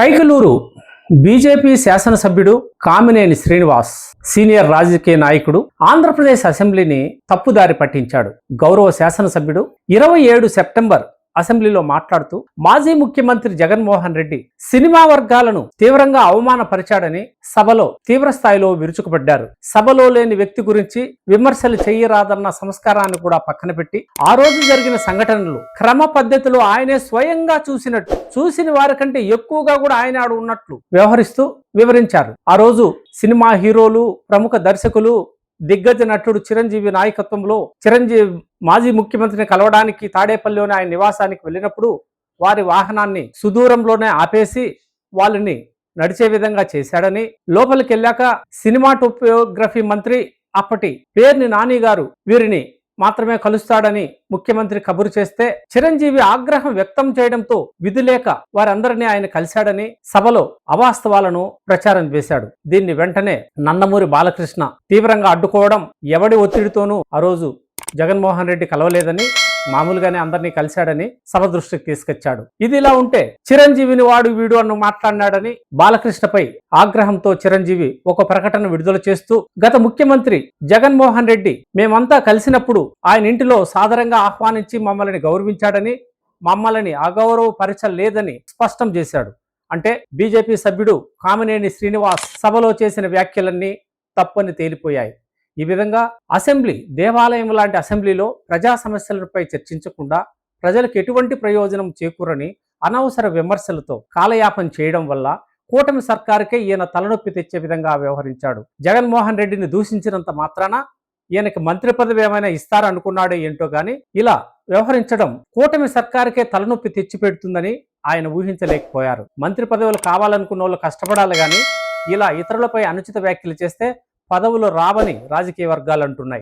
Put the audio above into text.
Kaikaluru BJP శాసనసభ్యుడు Kamineni Srinivas senior రాజకీయ నాయకుడు ఆంధ్రప్రదేశ్ అసెంబ్లీని తప్పుదారి పట్టించాడు. గౌరవ శాసనసభ్యుడు ఇరవై ఏడు సెప్టెంబర్ అసెంబ్లీలో మాట్లాడుతూ మాజీ ముఖ్యమంత్రి జగన్మోహన్ రెడ్డి సినిమా వర్గాలను తీవ్రంగా అవమానపరిచాడని సభలో తీవ్రస్థాయిలో విరుచుకుపడ్డారు. సభలో లేని వ్యక్తి గురించి విమర్శలు చేయరాదన్న సంస్కారాన్ని కూడా పక్కన పెట్టి ఆ రోజు జరిగిన సంఘటనలు క్రమ పద్ధతిలో ఆయనే స్వయంగా చూసినట్టు చూసిన వారికంటే ఎక్కువగా కూడా ఆయన ఆడు ఉన్నట్లు వ్యవహరిస్తూ వివరించారు. ఆ రోజు సినిమా హీరోలు ప్రముఖ దర్శకులు దిగ్గజ నటుడు చిరంజీవి నాయకత్వంలో చిరంజీవి మాజీ ముఖ్యమంత్రిని కలవడానికి తాడేపల్లిలోని ఆయన నివాసానికి వెళ్ళినప్పుడు వారి వాహనాన్ని సుదూరంలోనే ఆపేసి వాళ్ళని నడిచే విధంగా చేశాడని లోపలికి వెళ్ళాక సినిమాటోగ్రఫీ మంత్రి అప్పటి పేర్ని నాని గారు వీరిని మాత్రమే కలుస్తాడని ముఖ్యమంత్రి కబురు చేస్తే చిరంజీవి ఆగ్రహం వ్యక్తం చేయడంతో విధి లేక వారందరినీ ఆయన కలిశాడని సభలో అవాస్తవాలను ప్రచారం చేశాడు. దీన్ని వెంటనే నందమూరి బాలకృష్ణ తీవ్రంగా అడ్డుకోవడం ఎవడి ఒత్తిడితోనూ ఆ రోజు జగన్మోహన్ రెడ్డి కలవలేదని మామూలుగానే అందరినీ కలిశాడని సభ దృష్టికి తీసుకొచ్చాడు. ఇది ఇలా ఉంటే చిరంజీవిని వాడు వీడు అన్ను మాట్లాడినాడని బాలకృష్ణపై ఆగ్రహంతో చిరంజీవి ఒక ప్రకటన విడుదల చేస్తూ గత ముఖ్యమంత్రి జగన్మోహన్ రెడ్డి మేమంతా కలిసినప్పుడు ఆయన ఇంటిలో సాదరంగా ఆహ్వానించి మమ్మల్ని గౌరవించాడని మమ్మల్ని అగౌరవపరచలేదని స్పష్టం చేశాడు. అంటే బీజేపీ సభ్యుడు కామినేని శ్రీనివాస్ సభలో చేసిన వ్యాఖ్యలన్నీ తప్పని తేలిపోయాయి. ఈ విధంగా అసెంబ్లీ దేవాలయం లాంటి అసెంబ్లీలో ప్రజా సమస్యలపై చర్చించకుండా ప్రజలకు ఎటువంటి ప్రయోజనం చేకూరని అనవసర విమర్శలతో కాలయాపన చేయడం వల్ల కూటమి సర్కారుకే ఈయన తలనొప్పి తెచ్చే విధంగా వ్యవహరించాడు. జగన్మోహన్ రెడ్డిని దూషించినంత మాత్రాన ఈయనకి మంత్రి పదవి ఏమైనా ఇస్తారనుకున్నాడో ఏంటో గాని ఇలా వ్యవహరించడం కూటమి సర్కారుకే తలనొప్పి తెచ్చిపెడుతుందని ఆయన ఊహించలేకపోయారు. మంత్రి పదవులు కావాలనుకున్న వాళ్ళు కష్టపడాలి కానీ ఇలా ఇతరులపై అనుచిత వ్యాఖ్యలు చేస్తే పదవులు రావని రాజకీయ వర్గాలు అంటున్నాయి.